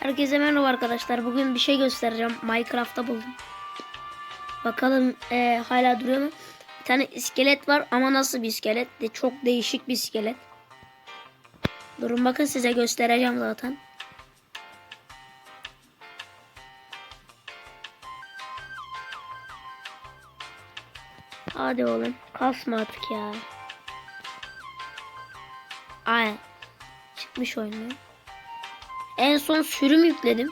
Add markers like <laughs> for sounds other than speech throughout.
Herkese merhaba arkadaşlar. Bugün bir şey göstereceğim. Minecraft'ta buldum. Bakalım eee, hala duruyor mu? Bir tane iskelet var ama nasıl bir iskelet? De çok değişik bir iskelet. Durun bakın size göstereceğim zaten. Hadi oğlum. Kasma artık ya. Ay. Çıkmış oyundan. En son sürüm yükledim.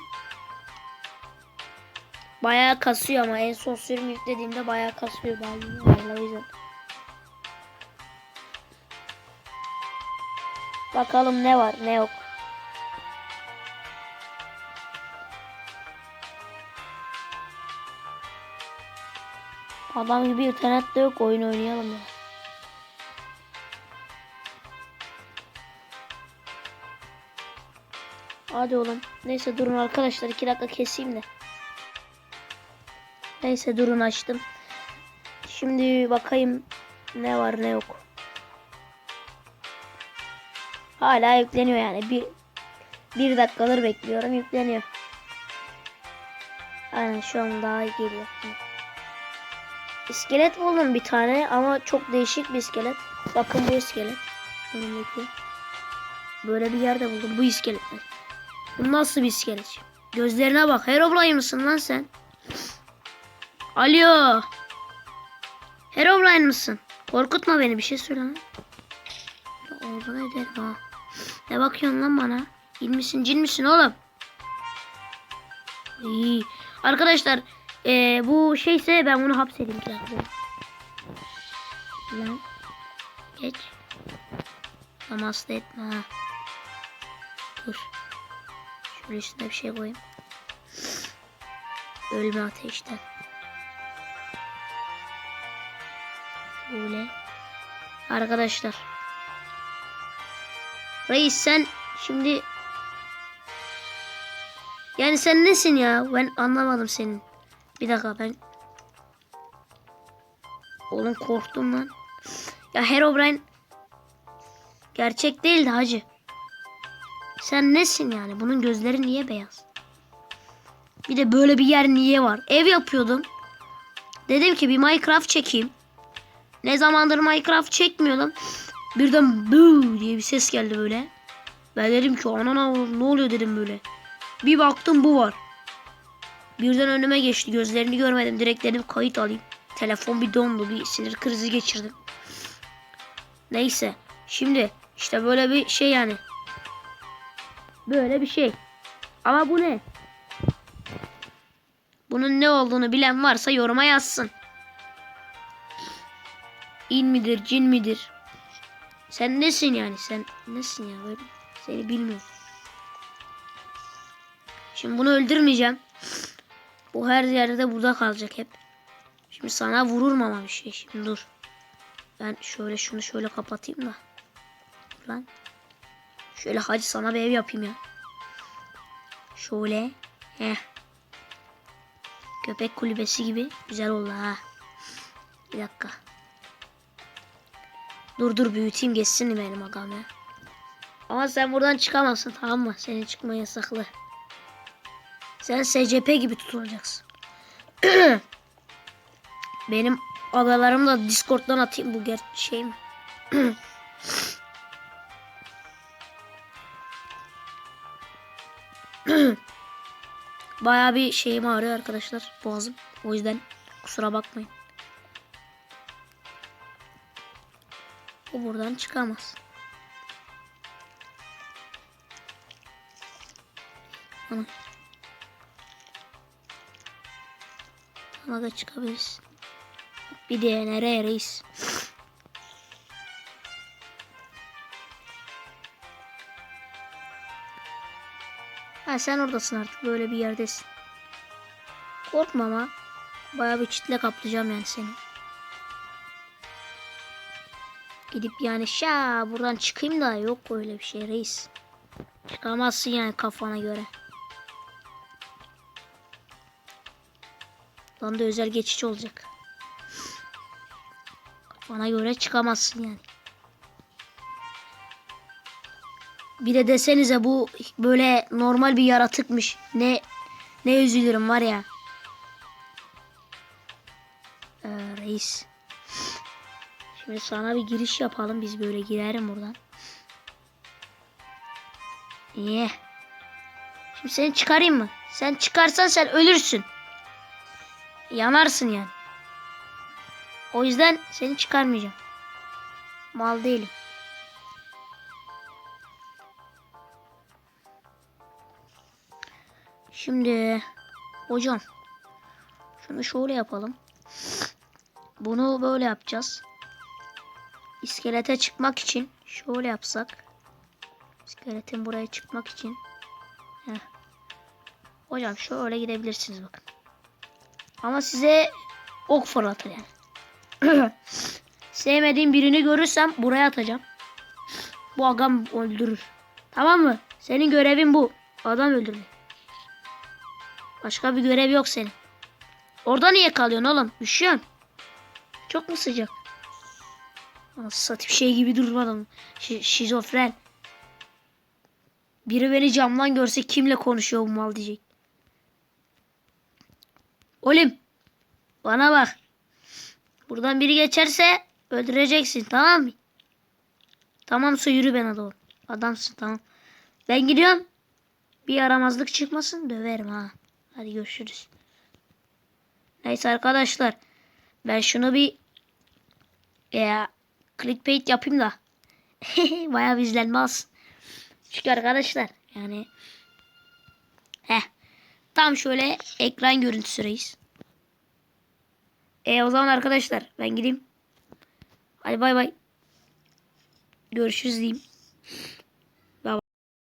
Bayağı kasıyor ama en son sürüm yüklediğimde bayağı kasıyor. Yani o yüzden. Bakalım ne var ne yok. Adam gibi internet de yok oyun oynayalım ya. Hadi oğlum. Neyse durun arkadaşlar. iki dakika keseyim de. Neyse durun açtım. Şimdi bakayım ne var ne yok. Hala yükleniyor yani. Bir, bir dakikadır bekliyorum. Yükleniyor. Aynen şu an daha iyi geliyor. İskelet buldum bir tane ama çok değişik bir iskelet. Bakın bu iskelet. Böyle bir yerde buldum bu iskeletler. Bu nasıl bir iskelet? Gözlerine bak. Herobrine mısın lan sen? Alo. Herobrine mısın? Korkutma beni bir şey söyle lan. Ya Orada ne derim ha? Ne bakıyorsun lan bana? İl misin cin misin oğlum? İyi. Arkadaşlar eee, bu şeyse ben bunu hapsedeyim. Bir dakika. Lan. Geç. Hasta etme ha. Dur. Şöyle üstüne bir şey koyayım. Ölme ateşten. Şöyle. Arkadaşlar. Reis sen şimdi yani sen nesin ya? Ben anlamadım senin. Bir dakika ben Oğlum korktum lan. Ya Herobrine gerçek değildi hacı. Sen nesin yani? Bunun gözleri niye beyaz? Bir de böyle bir yer niye var? Ev yapıyordum. Dedim ki bir Minecraft çekeyim. Ne zamandır Minecraft çekmiyordum. Birden bu diye bir ses geldi böyle. Ben dedim ki anana ne oluyor dedim böyle. Bir baktım bu var. Birden önüme geçti. Gözlerini görmedim. Direkt dedim kayıt alayım. Telefon bir dondu. Bir sinir krizi geçirdim. Neyse. Şimdi işte böyle bir şey yani. Böyle bir şey. Ama bu ne? Bunun ne olduğunu bilen varsa yoruma yazsın. İn midir, cin midir? Sen nesin yani? Sen nesin ya böyle? Seni bilmiyorum. Şimdi bunu öldürmeyeceğim. Bu her yerde burada kalacak hep. Şimdi sana vururum ama bir şey. Şimdi dur. Ben şöyle şunu şöyle kapatayım da. Lan. Şöyle hacı sana bir ev yapayım ya. Şöyle. Heh. Köpek kulübesi gibi. Güzel oldu ha. Bir dakika. Dur dur büyüteyim geçsin benim agam ya. Ama sen buradan çıkamazsın tamam mı? Senin çıkma yasaklı. Sen SCP gibi tutulacaksın. <clears throat> benim agalarım da Discord'dan atayım bu ger şey? <clears throat> Bayağı bir şeyim ağrıyor arkadaşlar boğazım. O yüzden kusura bakmayın. O buradan çıkamaz. Ana. Ama da çıkabilirsin. Bir de nereye reis? Sen oradasın artık böyle bir yerdesin. Korkma ama. Bayağı bir çitle kaplayacağım yani seni. Gidip yani şa buradan çıkayım da yok öyle bir şey reis. Çıkamazsın yani kafana göre. Lan da özel geçiş olacak. Kafana göre çıkamazsın yani. Bir de desenize bu böyle normal bir yaratıkmış. Ne ne üzülürüm var ya. Ee, reis. Şimdi sana bir giriş yapalım. Biz böyle girerim buradan. İyi. Şimdi seni çıkarayım mı? Sen çıkarsan sen ölürsün. Yanarsın yani. O yüzden seni çıkarmayacağım. Mal değilim. Şimdi hocam şunu şöyle yapalım. Bunu böyle yapacağız. İskelete çıkmak için şöyle yapsak. İskeletin buraya çıkmak için. Heh. Hocam şöyle gidebilirsiniz bakın. Ama size ok fırlatır yani. <clears throat> Sevmediğim birini görürsem buraya atacağım. Bu agam öldürür. Tamam mı? Senin görevin bu. Adam öldürmek. Başka bir görev yok senin. Orada niye kalıyorsun oğlum? Üşüyorsun. Çok mu sıcak? Satayım şey gibi durmadım. Şi şizofren. Biri beni camdan görse kimle konuşuyor bu mal diyecek. Oğlum. Bana bak. Buradan biri geçerse öldüreceksin tamam mı? Tamamsa yürü bana doğru. Adamsın tamam. Ben gidiyorum. Bir yaramazlık çıkmasın döverim ha. Hadi görüşürüz. Neyse arkadaşlar. Ben şunu bir ya clickbait yapayım da. <laughs> Bayağı bir izlenme. Çünkü arkadaşlar yani heh, tam şöyle ekran görüntüsü reis. E o zaman arkadaşlar ben gideyim. Hadi bay bay. Görüşürüz diyeyim.